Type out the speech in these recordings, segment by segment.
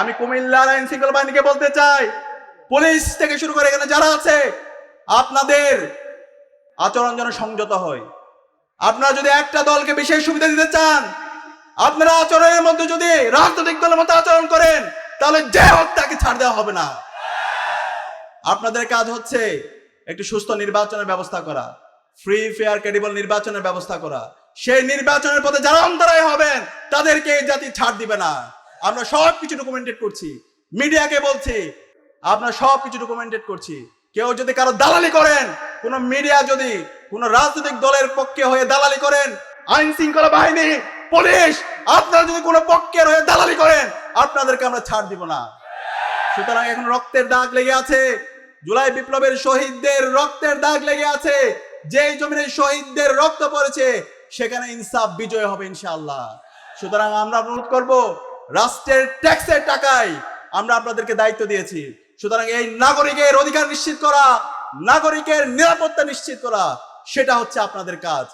আমি কুমিল্লার আইন শৃঙ্খলা বাহিনীকে বলতে চাই, পুলিশ থেকে শুরু করে এখানে যারা আছে, আপনাদের আচরণ যেন সংযত হয়। আপনারা যদি একটা দলকে বিশেষ সুবিধা দিতে চান, আপনারা আচরণের মধ্যে যদি রাজনৈতিক দলের মতো আচরণ করেন, তাহলে যে হোক তাকে ছাড় দেওয়া হবে না। আপনাদের কাজ হচ্ছে একটি সুস্থ নির্বাচনের ব্যবস্থা করা ফ্রি ফেয়ার ক্রেডিবল নির্বাচনের ব্যবস্থা করা। সেই নির্বাচনের পথে যারা অন্তরায় হবেন, তাদেরকে এই জাতি ছাড় দিবে না। আমরা সব কিছু ডকুমেন্টেড করছি। মিডিয়াকে বলছি, আমরা সব কিছু ডকুমেন্টেড করছি। কেউ যদি কারও দালালি করেন, কোন মিডিয়া যদি কোন রাজনৈতিক দলের পক্ষে হয়ে দালালি করেন, আইন শৃঙ্খলা বাহিনী, পুলিশ, আপনারা যদি কোনো পক্ষের হয়ে দালালি করেন, আপনাদেরকে আমরা ছাড় দিব না। সুতরাং এখন রক্তের দাগ লেগে আছে। জুলাই বিপ্লবের শহীদদের রক্তের দাগ লেগে আছে। যেই জমিনের শহীদদের রক্ত পড়েছে, সেখানে ইনসাফ বিজয় হবে ইনশাআল্লাহ। সুতরাং আমরা অনুরোধ করব রাষ্ট্রের ট্যাক্সের টাকায় আমরা আপনাদেরকে দায়িত্ব দিয়েছি। সুতরাং এই নাগরিকের অধিকার নিশ্চিত করা, নাগরিকের নিরাপত্তা নিশ্চিত করা, সেটা হচ্ছে আপনাদের কাজ।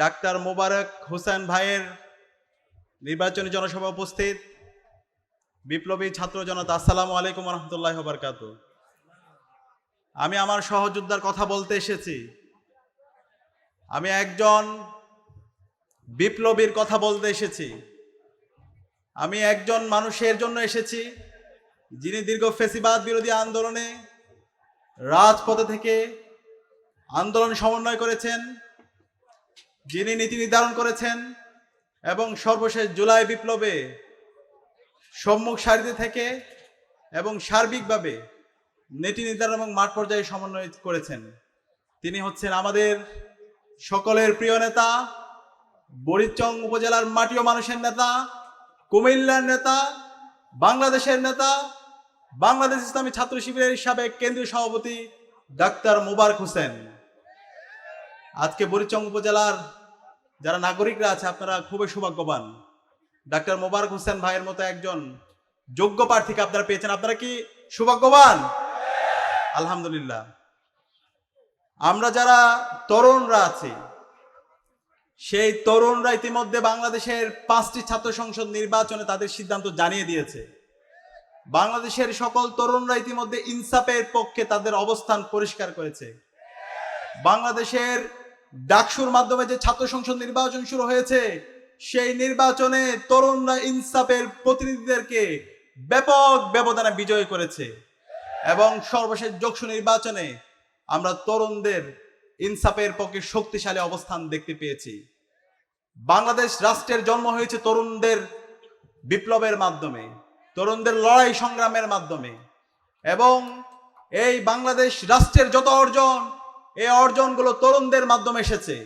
ডাক্তার মোবারক হোসেন ভাইয়ের নির্বাচনী জনসভা উপস্থিত। বিপ্লবী ছাত্র জনতা আসসালামু আলাইকুম রহমতুল্লাহ বরকাত আমি আমার সহযোদ্ধার কথা বলতে এসেছি। আমি একজন বিপ্লবীর কথা বলতে এসেছি। আমি একজন মানুষের জন্য এসেছি, যিনি দীর্ঘ ফেসিবাদ বিরোধী আন্দোলনে রাজপথে থেকে আন্দোলন সমন্বয় করেছেন, যিনি নীতি নির্ধারণ করেছেন এবং সর্বশেষ জুলাই বিপ্লবে সম্মুখ সারিতে থেকে এবং সার্বিকভাবে নীতি নির্ধারণ এবং মাঠ পর্যায়ে সমন্বয় করেছেন। তিনি হচ্ছেন আমাদের সকলের প্রিয় নেতা, বরিচং উপজেলার মাটিও মানুষের নেতা কুমিল্লার নেতা, বাংলাদেশের নেতা, বাংলাদেশ ইসলামী ছাত্র শিবিরের সাবেক কেন্দ্রীয় সভাপতি ডাক্তার মুবারক হোসেন। আজকে বরিচং উপজেলার যারা নাগরিকরা আছে, আপনারা খুবই সৌভাগ্যবান। ডাক্তার মোবারক হোসেন ভাইয়ের মতো একজন যোগ্য প্রার্থীকে আপনারা পেয়েছেন। আপনারা কি সৌভাগ্যবান? আলহামদুলিল্লাহ। আমরা যারা তরুণরা আছি সেই তরুণরা ইতিমধ্যে বাংলাদেশের পাঁচটি ছাত্র সংসদ নির্বাচনে তাদের সিদ্ধান্ত জানিয়ে দিয়েছে। বাংলাদেশের সকল তরুণরা ইতিমধ্যে ইনসাফের পক্ষে তাদের অবস্থান পরিষ্কার করেছে। বাংলাদেশের ডাকসুর মাধ্যমে যে ছাত্র সংসদ নির্বাচন শুরু হয়েছে, সেই নির্বাচনে তরুণরা ইনসাফের প্রতিনিধিদেরকে ব্যাপক ব্যবধানে বিজয় করেছে। এবং সর্বশেষ যোগসু নির্বাচনে আমরা তরুণদের ইনসাফের পক্ষে শক্তিশালী অবস্থান দেখতে পেয়েছি। বাংলাদেশ রাষ্ট্রের জন্ম হয়েছে তরুণদের বিপ্লবের মাধ্যমে, তরুণদের লড়াই সংগ্রামের মাধ্যমে। এবং এই বাংলাদেশ রাষ্ট্রের যত অর্জন, এই অর্জনগুলো তরুণদের মাধ্যমে এসেছে।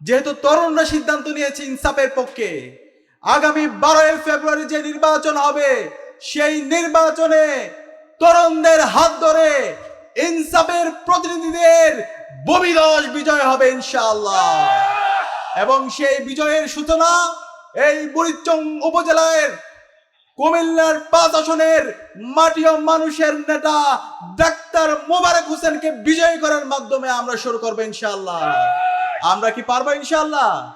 যেহেতু তরুণরা সিদ্ধান্ত নিয়েছে ইনসাফের পক্ষে, আগামী বারোই ফেব্রুয়ারি যে নির্বাচন হবে, সেই নির্বাচনে তরুণদের হাত ধরে ইনসাফের প্রতিনিধিদের ববিদশ বিজয় হবে ইনশাআল্লাহ। এবং সেই বিজয়ের সূচনা এই বুড়িচং উপজেলার কুমিল্লার পাঁচ আসনের মাটিও মানুষের নেতা ডাক্তার মোবারক হোসেনকে বিজয়ী করার মাধ্যমে আমরা শুরু করব ইনশাআল্লাহ। আমরা কি পারব ইনশাআল্লাহ?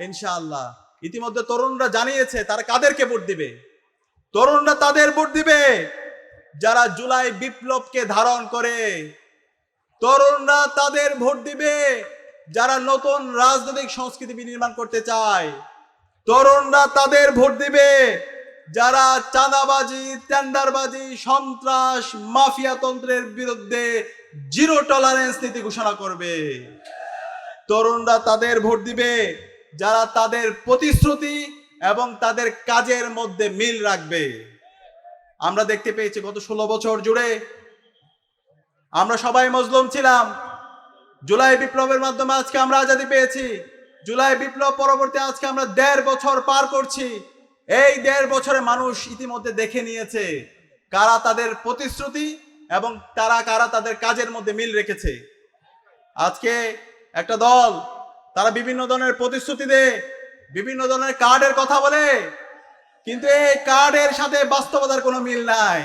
ইনশাআল্লাহ। ইতিমধ্যে তরুণরা জানিয়েছে তারা কাদেরকে ভোট দিবে? তরুণরা তাদের ভোট দিবে যারা জুলাই বিপ্লবকে ধারণ করে। তরুণরা তাদের ভোট দিবে যারা নতুন রাজনৈতিক সংস্কৃতি বিনির্মাণ করতে চায়। তরুণরা তাদের ভোট দিবে যারা চাঁদাবাজি, টেন্ডারবাজি, সন্ত্রাস, মাফিয়া তন্ত্রের বিরুদ্ধে জিরো টলারেন্স নীতি ঘোষণা করবে। তরুণরা তাদের ভোট দিবে যারা তাদের প্রতিশ্রুতি এবং তাদের কাজের মধ্যে মিল রাখবে। আমরা দেখতে পেয়েছি গত ষোলো বছর জুড়ে আমরা সবাই মজলুম ছিলাম। জুলাই বিপ্লবের মাধ্যমে আজকে আমরা আজাদি পেয়েছি। জুলাই বিপ্লব পরবর্তী আজকে আমরা দেড় বছর পার করছি। এই দেড় বছরে মানুষ ইতিমধ্যে দেখে নিয়েছে কারা তাদের প্রতিশ্রুতি এবং তারা কারা তাদের কাজের মধ্যে মিল রেখেছে। আজকে একটা দল তারা বিভিন্ন ধরনের প্রতিশ্রুতি দেয়, বিভিন্ন ধরনের কার্ডের কথা বলে, কিন্তু এই কার্ডের সাথে বাস্তবতার কোনো মিল নাই।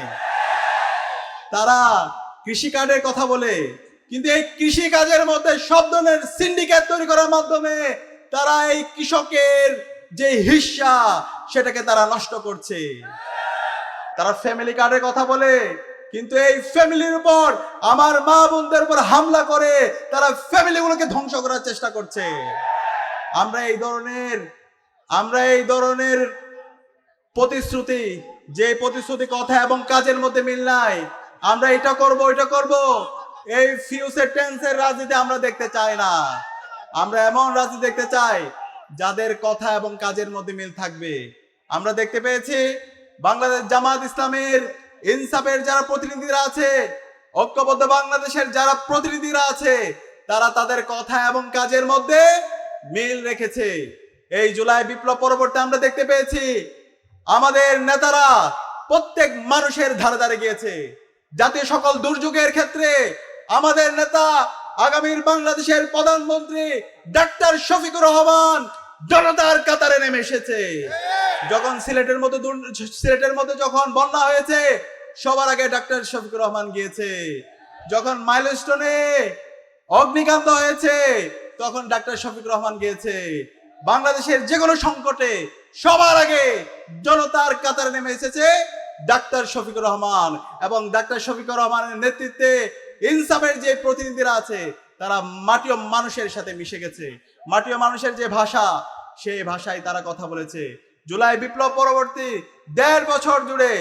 তারা কৃষি কার্ডের কথা বলে, কিন্তু এই কৃষি কাজের মধ্যে সব ধরনের সিন্ডিকেট তৈরি করার মাধ্যমে তারা এই কৃষকের যে হিস্সা, সেটাকে তারা নষ্ট করছে। তারা ফ্যামিলি কার্ডের কথা বলে, কিন্তু এই ফ্যামিলির উপর, আমার মা বোনদের উপর হামলা করে, তারা ফ্যামিলিগুলোকে ধ্বংস করার চেষ্টা করছে। আমরা এই ধরনের, আমরা এই ধরনের প্রতিশ্রুতি, যে প্রতিশ্রুতি, কথা এবং কাজের মধ্যে মিল নাই আমরা এটা করব এটা করব। এই ফিউচার টেন্সের রাজনীতি আমরা দেখতে চাই না। আমরা এমন রাজনীতি দেখতে চাই, যাদের কথা এবং কাজের মধ্যে মিল থাকবে। আমরা দেখতে পেয়েছি বাংলাদেশ জামাত ইসলামের ইনসাফের যারা প্রতিনিধিরা আছে, ঐক্যবদ্ধ বাংলাদেশের যারা প্রতিনিধিরা আছে, তারা তাদের কথা এবং কাজের মধ্যে মিল রেখেছে। এই জুলাই বিপ্লব পরবর্তী আমরা দেখতে পেয়েছি। আমাদের নেতারা প্রত্যেক মানুষের ধারে ধারে গিয়েছে। জাতীয় সকল দুর্যোগের ক্ষেত্রে আমাদের নেতা আগামীর বাংলাদেশের প্রধানমন্ত্রী ডাক্তার শফিকুর রহমান জনতার কাতারে নেমে এসেছে। যখন সিলেটের মতো সিলেটের মধ্যে যখন বন্যা হয়েছে, সবার আগে ডাক্তার শফিকুর রহমান গিয়েছে। যখন মাইলস্টোনে অগ্নিকান্ত হয়েছে, তখন ডাক্তার শফিক রহমান গিয়েছে। বাংলাদেশের যে কোনো সংকটে সবার আগে জনতার কাতারে নেমে এসেছে ডাক্তার শফিকুর রহমান এবং ডাক্তার শফিকুর রহমানের নেতৃত্বে ইনসাফের যে প্রতিনিধিরা আছে, তারা মাটিও মানুষের সাথে মিশে গেছে। মাটিও মানুষের যে ভাষা সেই ভাষায় তারা কথা বলেছে। জুলাই বিপ্লব পরবর্তী দেড় বছর জুড়ে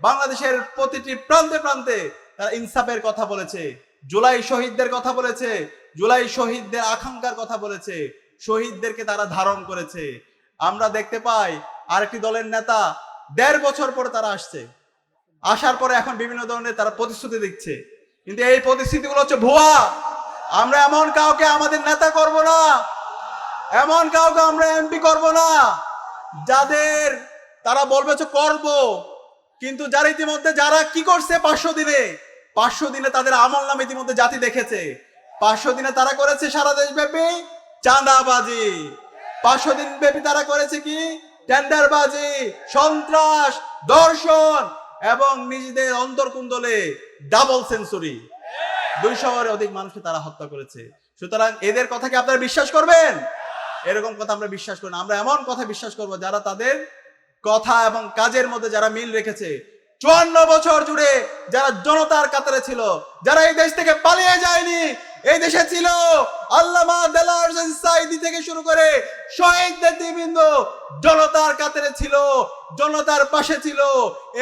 বাংলাদেশের প্রতিটি প্রান্তে প্রান্তে তারা ইনসাফের কথা বলেছে। জুলাই শহীদদের কথা বলেছে। জুলাই শহীদদের আকাঙ্ক্ষার কথা বলেছে। শহীদদেরকে তারা ধারণ করেছে। আমরা দেখতে পাই আরেকটি দলের নেতা দেড় বছর পরে তারা আসছে। আসার পরে এখন বিভিন্ন ধরনের তারা প্রতিশ্রুতি দিচ্ছে। কিন্তু এই প্রতিশ্রুতিগুলো হচ্ছে ভুয়া। আমরা এমন কাউকে আমাদের নেতা করব না। এমন কাউকে আমরা এমপি করব না। যাদের তারা বলবে যে করব। কিন্তু যারা ইতিমধ্যে যারা কি করছে পাঁচশো দিনে পাঁচশো দিনে তাদের আমল নাম ইতিমধ্যে জাতি দেখেছে। পাঁচশো দিনে তারা করেছে সারা দেশব্যাপী চাঁদাবাজি। পাঁচশো দিন ব্যাপী তারা করেছে কি? টেন্ডারবাজি, সন্ত্রাস, দর্শন এবং নিজেদের অন্তর্কুন্দলে ডাবল সেঞ্চুরি দুইশোর অধিক মানুষকে তারা হত্যা করেছে। সুতরাং এদের কথা কি আপনারা বিশ্বাস করবেন? এরকম কথা আমরা বিশ্বাস করি না। আমরা এমন কথা বিশ্বাস করব যারা তাদের কথা এবং কাজের মধ্যে যারা মিল রেখেছে। চুয়ান্ন বছর জুড়ে যারা জনতার কাতারে ছিল, যারা এই দেশ থেকে পালিয়ে যায়নি এই দেশে ছিল আল্লামা দেলাওয়ার হোসেন সাইদি থেকে শুরু করে শহীদ নেতৃবৃন্দ। জনতার কাতারে ছিল, জনতার পাশে ছিল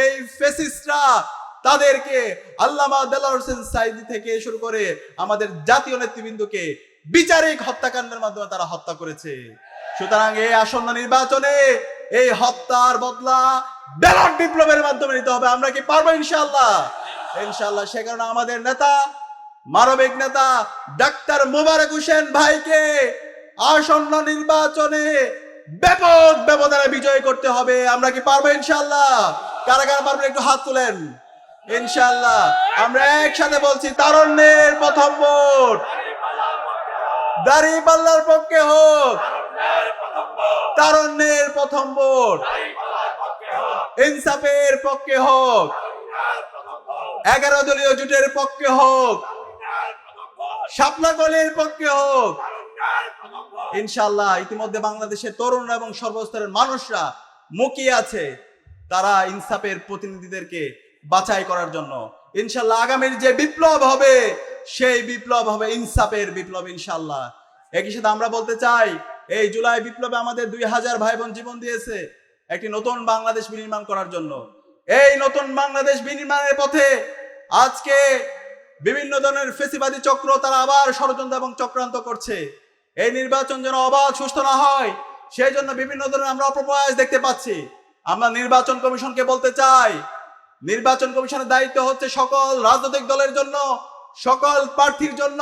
এই ফেসিস্টরা তাদেরকে আল্লামা দেলাওয়ার হোসেন সাইদি থেকে শুরু করে আমাদের জাতীয় নেতৃবৃন্দকে বিচারিক হত্যাকাণ্ডের মাধ্যমে তারা হত্যা করেছে। সুতরাং এই আসন্ন নির্বাচনে এই হত্যার বদলা ব্যালট বিপ্লবের মাধ্যমে নিতে হবে। আমরা কি পারব ইনশাল্লাহ ইনশাল্লাহ সে কারণে আমাদের নেতা মানবিক নেতা ডাক্তার মোবারক হোসেন ভাইকে আসন্ন নির্বাচনে ব্যাপক ব্যবধানে বিজয় করতে হবে। আমরা কি পারব ইনশাল্লাহ কারা কারা পারবেন একটু হাত তুলেন। ইনশাল্লাহ আমরা একসাথে বলছি, তারণ্যের প্রথম ভোট। দাড়ি পাল্লার পক্ষে হোক। তারণ্যের প্রথম ভোট। ইনসাফের পক্ষে হোক। এগারো দলীয় জোটের পক্ষে হোক। শাপলা গলির পক্ষে হোক। ইনশাল্লাহ ইতিমধ্যে বাংলাদেশের তরুণরা এবং সর্বস্তরের মানুষরা মুখিয়ে আছে তারা ইনসাফের প্রতিনিধিদেরকে বাছাই করার জন্য। ইনশাল্লাহ আগামীর যে বিপ্লব হবে সেই বিপ্লব হবে ইনসাফের বিপ্লব ইনশাল্লাহ একই সাথে আমরা বলতে চাই এই জুলাই বিপ্লবে আমাদের দুই হাজার ভাই বোন জীবন দিয়েছে একটি নতুন বাংলাদেশ বিনির্মাণ করার জন্য। এই নতুন বাংলাদেশ বিনির্মাণের পথে আজকে বিভিন্ন ধরনের ফেসিবাদী চক্র তারা আবার ষড়যন্ত্র এবং চক্রান্ত করছে। এই নির্বাচন যেন অবাধ সুস্থ না হয়, সেই জন্য বিভিন্ন ধরনের আমরা অপপ্রয়াস দেখতে পাচ্ছি। আমরা নির্বাচন কমিশনকে বলতে চাই, নির্বাচন কমিশনের দায়িত্ব হচ্ছে সকল রাজনৈতিক দলের জন্য, সকল প্রার্থীর জন্য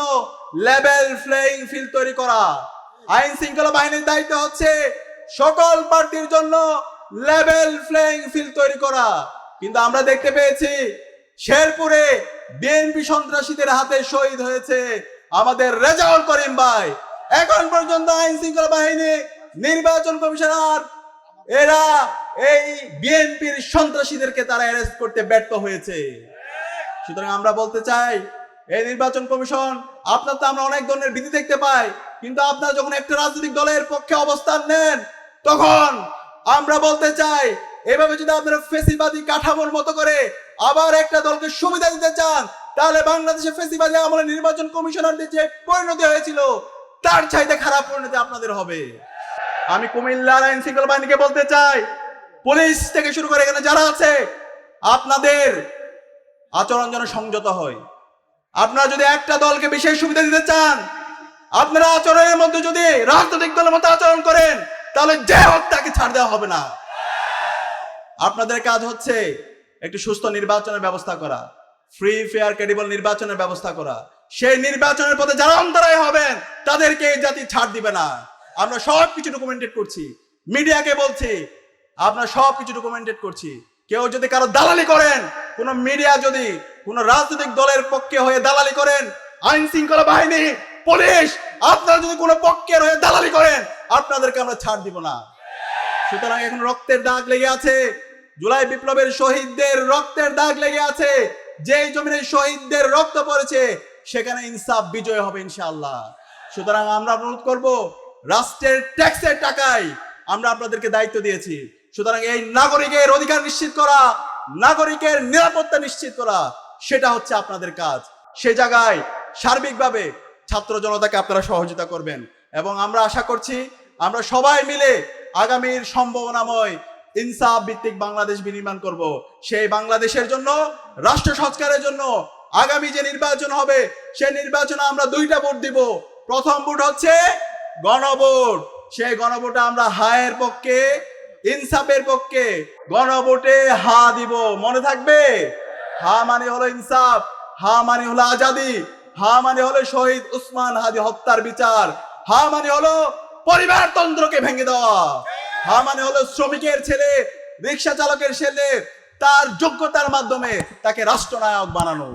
লেভেল প্লেইং ফিল্ড তৈরি করা। আইন শৃঙ্খলা বাহিনীর দায়িত্ব হচ্ছে সকল প্রার্থীর জন্য লেভেল প্লেইং ফিল্ড তৈরি করা। কিন্তু আমরা দেখতে পেয়েছি, শেরপুরে বিএনপি সন্ত্রাসীদের হাতে শহীদ হয়েছে আমাদের রেজাউল করিম ভাই। এখন পর্যন্ত আইন শৃঙ্খলা বাহিনী, নির্বাচন কমিশনার, এরা এই বিএনপির সন্ত্রাসীদেরকে তারা অ্যারেস্ট করতে ব্যর্থ হয়েছে। সুতরাং আমরা বলতে চাই, এই নির্বাচন কমিশন, আপনার তো আমরা অনেক ধরনের বিধি দেখতে পাই, কিন্তু আপনারা যখন একটা রাজনৈতিক দলের পক্ষে অবস্থান নেন, তখন আমরা বলতে চাই, এভাবে যদি আপনারা ফেসিবাদী কাঠামোর মতো করে আবার একটা দলকে সুবিধা দিতে চান, তাহলে বাংলাদেশে ফেসিবাদী আমলে নির্বাচন কমিশনারদের যে পরিণতি হয়েছিল, তার চাইতে খারাপ পরিণতি আপনাদের হবে। আমি কুমিল্লার আইন শৃঙ্খলা বাহিনীকে বলতে চাই, পুলিশ থেকে শুরু করে এখানে যারা আছে, আপনাদের আচরণ যেন সংযত হয়। আপনারা যদি একটা দলকে বিশেষ সুবিধা দিতে চান, আপনারা আচরণের মধ্যে যদি রাজনৈতিক দলের মতো আচরণ করেন, তাহলে যে হোক তাকে ছাড় দেওয়া হবে না। আপনাদের কাজ হচ্ছে একটি সুস্থ নির্বাচনের ব্যবস্থা করা ফ্রি ফেয়ার ক্রেডিবল নির্বাচনের ব্যবস্থা করা। সেই নির্বাচনের পথে যারা অন্তরায় হবেন, তাদেরকে এই জাতি ছাড় দিবে না। আমরা সব কিছু ডকুমেন্টেড করছি। মিডিয়াকে বলছি, আমরা সব কিছু ডকুমেন্টেড করছি। কেউ যদি কারও দালালি করেন, কোন মিডিয়া যদি কোন রাজনৈতিক দলের পক্ষে হয়ে দালালি করেন, আইন শৃঙ্খলা বাহিনী, পুলিশ, আপনারা যদি কোনো পক্ষের হয়ে দালালি করেন, আপনাদেরকে আমরা ছাড় দিব না। সুতরাং এখন রক্তের দাগ লেগে আছে। জুলাই বিপ্লবের শহীদদের রক্তের দাগ লেগে আছে। যেই জমিনে শহীদদের রক্ত পড়েছে, সেখানে ইনসাফ বিজয় হবে ইনশাআল্লাহ। সুতরাং আমরা অনুরোধ করব, রাষ্ট্রের ট্যাক্সের টাকায় আমরা আপনাদেরকে দায়িত্ব দিয়েছি। সুতরাং এই নাগরিকের অধিকার নিশ্চিত করা, নাগরিকের নিরাপত্তা নিশ্চিত করা, সেটা হচ্ছে আপনাদের কাজ। সে জায়গায় সার্বিকভাবে ছাত্র জনতাকে আপনারা সহযোগিতা করবেন। এবং আমরা আশা করছি, আমরা সবাই মিলে আগামীর সম্ভাবনাময় ইনসাফ ভিত্তিক বাংলাদেশ বিনির্মাণ করব। সেই বাংলাদেশের জন্য, রাষ্ট্র সংস্কারের জন্য আগামী যে নির্বাচন হবে, সেই নির্বাচনে আমরা দুইটা ভোট দিব। প্রথম ভোট হচ্ছে গণভোট। সেই গণভোটে আমরা হায়ের পক্ষে, ইনসাফের পক্ষে গণভোটে হা দিব। মনে থাকবে? হা মানে হলো ইনসাফ, হা মানে হলো আজাদি, হা মানে হলো শহীদ উসমান হাদি হত্যার বিচার, হা মানে হলো পরিবার পরিবারতন্ত্রকে ভেঙে দেওয়া। হা মানে হলো শ্রমিকের ছেলে, রিক্সা চালকের ছেলে, তার যোগ্যতার মাধ্যমে তাকে রাষ্ট্রনায়ক বানানো।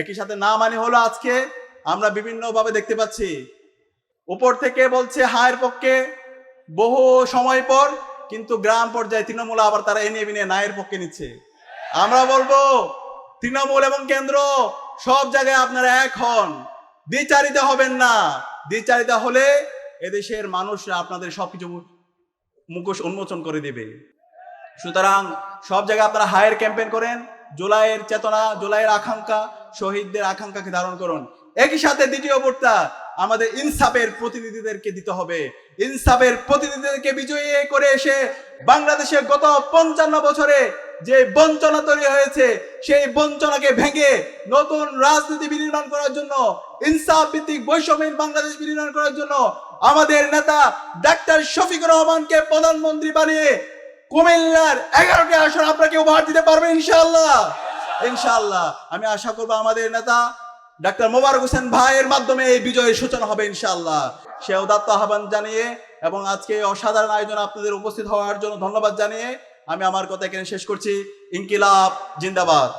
একই সাথে না মানে হলো আজকে আমরা বিভিন্ন ভাবে দেখতে পাচ্ছি, উপর থেকে বলছে হায়ের পক্ষে বহু সময় পর, কিন্তু গ্রাম পর্যায়ে তৃণমূল আবার তারা এনে বিনে নায়ের পক্ষে নিচ্ছে। আমরা বলব, তৃণমূল এবং কেন্দ্র সব জায়গায় আপনারা এক হন। দ্বিচারিতা হবেন না। দ্বিচারিতা হলে এদেশের মানুষরা আপনাদের সবকিছু মুখোশ উন্মোচন করে দেবে। সুতরাং সব জায়গায় আপনারা হায়ার ক্যাম্পেন করেন, জুলাইয়ের চেতনা, জুলাইয়ের আকাঙ্ক্ষা, শহীদদের আকাঙ্ক্ষাকে ধারণ করুন। একই সাথে দ্বিতীয় ভোটটা আমাদের ইনসাফের প্রতিনিধিদেরকে দিতে হবে। ইনসাফের প্রতিনিধিদেরকে বিজয়ী করে এসে বাংলাদেশে গত পঞ্চান্ন বছরে যে বঞ্চনা তৈরি হয়েছে, সেই বঞ্চনাকে ভেঙে নতুন রাজনীতি বিনির্মাণ করার জন্য, ইনসাফ ভিত্তিক বৈষম্যহীন বাংলাদেশ বিনির্মাণ করার জন্য আমাদের নেতা ডাক্তার শফিকুর রহমানকে প্রধানমন্ত্রী বানিয়ে কুমিল্লার এগারোটি আসন আপনাকে উপহার দিতে পারবে ইনশাআল্লাহ। ইনশাআল্লাহ। আমি আশা করব আমাদের নেতা ডাক্তার মোবারক হোসেন ভাইয়ের মাধ্যমে এই বিজয়ের সূচনা হবে ইনশাআল্লাহ। সে উদাত্ত আহ্বান জানিয়ে এবং আজকে অসাধারণ আয়োজন আপনাদের উপস্থিত হওয়ার জন্য ধন্যবাদ জানিয়ে আমি আমার কথা এখানে শেষ করছি। ইনকিলাব জিন্দাবাদ।